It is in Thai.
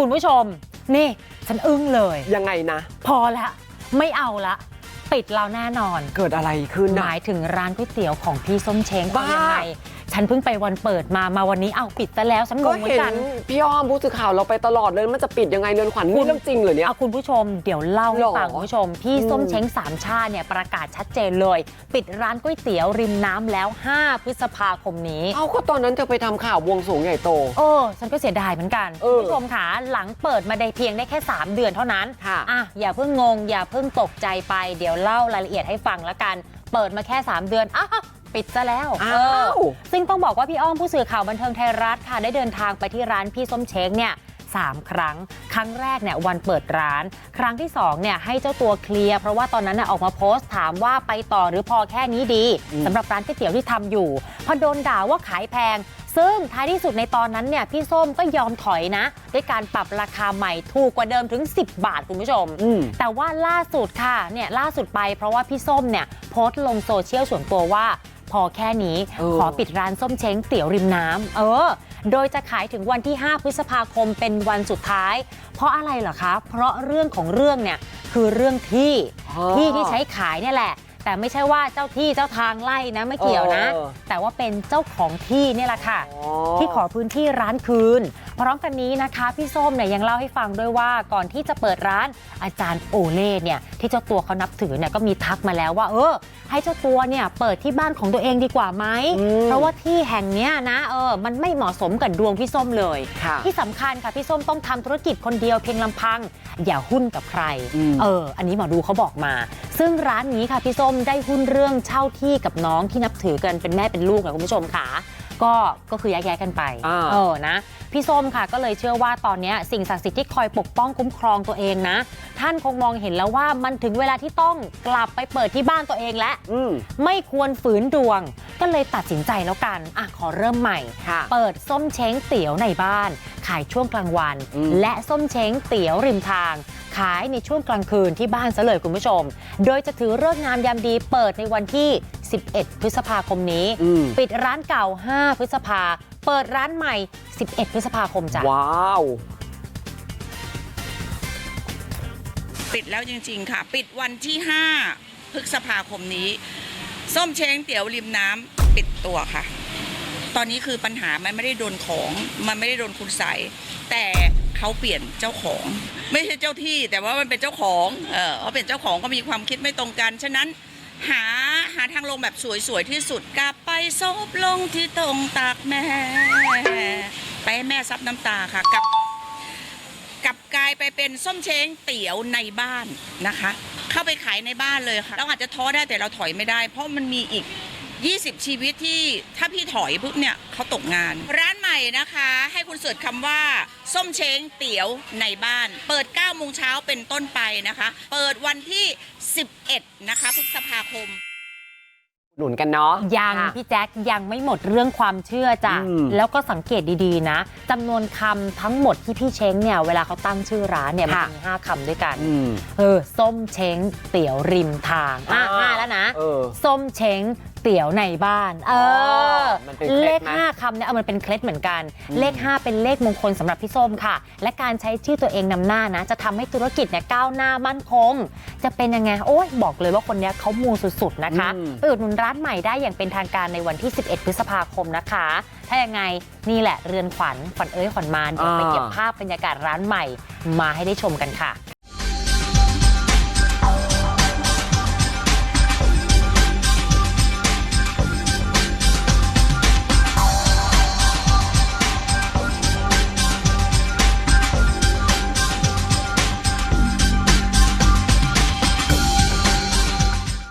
คุณผู้ชม นี่ ฉันอึ้งเลย ยังไงนะ พอละ ไม่เอาละ ปิดเราแน่นอน เกิดอะไรขึ้นหนะมายถึงร้านก๋วยเตี๋ยวของพี่ส้มเช้งบ้าทำยังไง ฉันเพิ่งไปวันเปิดมามาวันนี้เอาปิดซะแล้วฉันงก็งเหมือเห็นกันนพี่อ้อมผู้สื่อข่าวเราไปตลอดเลยมันจะปิดยังไงเรือนขวัญนี่เรื่องจริงเหรอเนี่ย เอาคุณผู้ชมเดี๋ยวเล่าให้หรอฟังคุณผู้ชม พี่อืมส้มเช้งสามชาติเนี่ยประกาศชัดเจนเลย ปิดร้านก๋วยเตี๋ยวริมน้ำแล้ว 5 พฤษภาคมนี้ เอาก็ตอนนั้นเธอไปทำข่าวบวงสรวงใหญ่โต เออ ฉันก็เสียดายเหมือนกันเอคุณอผู้ชมค่ะหลังเปิดมาได้เพียงได้แค่ 3 เดือนเท่านั้นค่ะ อะ อย่าเพิ่งงง อย่าเพิ่งตกใจไป เดี๋ยวเล่ารายละเอียดให้ฟังแล้วกัน เปิดมาแค่ 3 เดือนอ้าว ปิดซะแล้วอ้าเออวซึ่งต้องบอกว่าพี่อ้อมผู้สื่อข่าวบันเทิงไทยรัฐค่ะได้เดินทางไปที่ร้านพี่ส้มเช้งเนี่ยสามครั้ง ครั้งแรกเนี่ยวันเปิดร้าน ครั้งที่สองเนี่ยให้เจ้าตัวเคลียร์เพราะว่าตอนนั้นน่ะออกมาโพสต์ถามว่าไปต่อหรือพอแค่นี้ดีอืมสำหรับร้านก๋วยเตี๋ยวที่ทำอยู่พอโดนด่าว่าขายแพง ซึ่งท้ายที่สุดในตอนนั้นเนี่ยพี่ส้มก็ยอมถอยนะ ด้วยการปรับราคาใหม่ถูกกว่าเดิมถึง 10 บาทคุณผู้ชม อืม แต่ว่าล่าสุดค่ะเนี่ยล่าสุดไปเพราะว่าพี่ส้มเนี่ยโพสต์ลงโซเชียลส่วนตัวว่า พอแค่นี้เออขอปิดร้านส้มเช้งเตี๋ยวริมน้ำเออ โดยจะขายถึงวันที่ 5 พฤษภาคมเป็นวันสุดท้าย เพราะอะไรเหรอคะ เพราะเรื่องของเรื่องเนี่ยคือเรื่องที่อ๋อที่ที่ใช้ขายเนี่ยแหละแต่ไม่ใช่ว่าเจ้าที่เจ้าทางไล่นะไม่เกี่ยวนะเออแต่ว่าเป็นเจ้าของที่เนี่ยแหละค่ะอ๋อที่ขอพื้นที่ร้านคืน พร้อมกันนี้นะคะ พี่ส้มเนี่ยยังเล่าให้ฟังด้วยว่าก่อนที่จะเปิดร้านอาจารย์โอเล่เนี่ยที่เจ้าตัวเขานับถือเนี่ยก็มีทักมาแล้วว่า เออ ให้เจ้าตัวเนี่ยเปิดที่บ้านของตัวเองดีกว่าไหมอืมเพราะว่าที่แห่งเนี้ยนะเออมันไม่เหมาะสมกับดวงพี่ส้มเลยค่ะที่สำคัญค่ะพี่ส้มต้องทำธุรกิจคนเดียวเพียงลำพัง อย่าหุ้นกับใครอืมเออ อันนี้หมอดูเขาบอกมา ซึ่งร้านนี้ค่ะพี่ส้มได้หุ้นเรื่องเช่าที่กับน้องที่นับถือกันเป็นแม่เป็นลูกนะคุณผู้ชมค่ะ ก็ก็คือแยกย้ายกันไปอ่า เออนะพี่ส้มค่ะก็เลยเชื่อว่าตอนเนี้ยสิ่งศักดิ์สิทธิ์ที่คอยปกป้องคุ้มครองตัวเองนะ ท่านคงมองเห็นแล้วว่ามันถึงเวลาที่ต้องกลับไปเปิดที่บ้านตัวเองแล้ว อืมไม่ควรฝืนดวง ก็เลยตัดสินใจแล้วกันอะขอเริ่มใหม่ ค่ะ เปิดส้มเช้งเตี๋ยวในบ้าน ขายช่วงกลางวัน อืม และส้มเช้งเตี๋ยวริมทางขายในช่วงกลางคืนที่บ้านซะเลยคุณผู้ชม โดยจะถือเลิกษ์งามยามดีเปิดในวันที่ 11 พฤษภาคมนี้อืมปิดร้านเก่า 5 พฤษภา เปิดร้านใหม่ 11 พฤษภาคมจ้ะ ว้าว ปิดแล้วจริง ๆ ค่ะ ปิดวันที่ 5 พฤษภาคมนี้ ส้มเช้งเตี๋ยวริมน้ำปิดตัวค่ะ ตอนนี้คือปัญหามันไม่ได้โดนของ มันไม่ได้โดนคุณใสยแต่ เขาเปลี่ยนเจ้าของ ไม่ใช่เจ้าที่ แต่ว่ามันเป็นเจ้าของเออเขาเป็นเจ้าของก็มีความคิดไม่ตรงกัน ฉะนั้นหาหาทางลงแบบสวยๆที่สุดกลับไปซบลงที่ตรงตากแม่ไปให้แม่ซับน้ำตาค่ะกับกับกลายไปเป็นส้มเช้งเตี๋ยวในบ้านนะคะ เข้าไปขายในบ้านเลยค่ะเราอาจจะท้อได้แต่เราถอยไม่ได้ เพราะมันมีอีก 20 ชีวิตที่ถ้าพี่ถอยปุ๊บเนี่ยเขาตกงาน ร้านใหม่นะคะ ให้คุณเสิร์ชคำว่า ส้มเช้งเตี๋ยวในบ้าน เปิด9โมงเช้าเป็นต้นไปนะคะ เปิดวันที่ 11 นะคะพฤษภาคม หนุนกันเนาะ ยังค่ะ พี่แจ๊คยังไม่หมดเรื่องความเชื่อจ้ะ อืม แล้วก็สังเกตดีๆนะจำนวนคำทั้งหมดที่พี่เช้งเนี่ยเวลาเขาตั้งชื่อร้านเนี่ยมันค่ะ มีห้าคำด้วยกัน อืม เออ ส้มเช้งเตี๋ยวริมทางอะอ่า ห้าแล้วนะ เออ ส้มเช้ง เตี๋ยวในบ้าน เออ มันเป็นเคล็ดเลขนะห้าคำเนี่ยเอามันเป็นเคล็ดเหมือนกันอืมเลข 5 เป็นเลขมงคลสำหรับพี่ส้มค่ะ และการใช้ชื่อตัวเองนำหน้านะ จะทำให้ธุรกิจเนี่ยก้าวหน้ามั่นคง จะเป็นยังไง โอ้ยบอกเลยว่าคนเนี้ยเขามูสุดๆนะคะ อืม ไปอุดหนุนร้านใหม่ได้อย่างเป็นทางการในวันที่ 11 พฤษภาคมนะคะ ถ้ายังไงนี่แหละเรือนขวัญขวัญเอ้ยขวัญมารเดี๋ยวไปเก็บภาพบรรยากาศร้านใหม่ มาให้ได้ชมกันค่ะ